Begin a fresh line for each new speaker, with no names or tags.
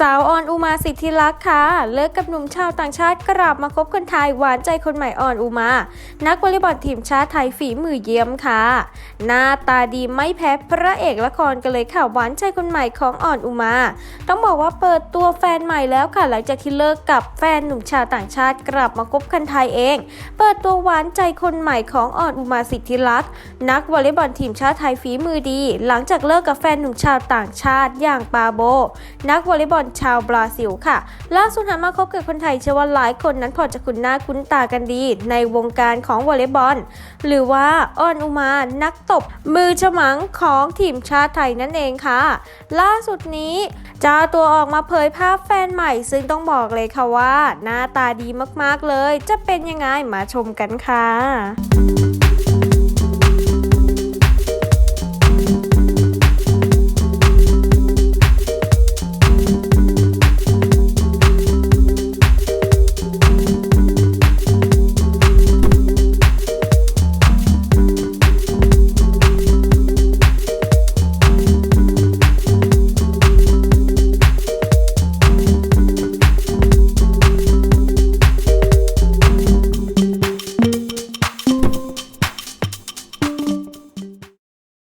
สาวออนอุมาสิทธิลักษ์ค่ะเลิกกับหนุ่มชาวต่างชาติกลับมาคบคนไทยหวานใจคนใหม่ออนอุมา นักวอลเลย์บอลทีมชาติไทยฝีมือเยี่ยมค่ะ หน้าตาดีไม่แพ้พระเอกละครกันเลยค่ะหวานใจคนใหม่ของออนอุมา ต้องบอกว่าเปิดตัวแฟนใหม่แล้วค่ะ หลังจากที่เลิกกับแฟนหนุ่มชาวต่างชาติกลับมาคบคนไทยเอง เปิดตัวหวานใจคนใหม่ของออนอุมาสิทธิลักษ์นักวอลเลย์บอลทีมชาติไทยฝีมือดี หลังจากเลิกกับแฟนหนุ่มชาวต่างชาติอย่างปาโบ นักวอลเลย์บอลชาวบราซิลค่ะ ล่าสุดหันมาคบกับคนไทยเชื่อว่าหลายคนนั้นพอจะคุ้นหน้าคุ้นตากันดี ในวงการของวอลเลย์บอล หรือว่าออนอุมา นักตบ มือฉมังของทีมชาติไทยนั่นเองค่ะ ล่าสุดนี้เจ้าตัวออกมาเผยภาพแฟนใหม่ ซึ่งต้องบอกเลยค่ะว่า หน้าตาดีมากๆเลย จะเป็นยังไงมาชมกันค่ะ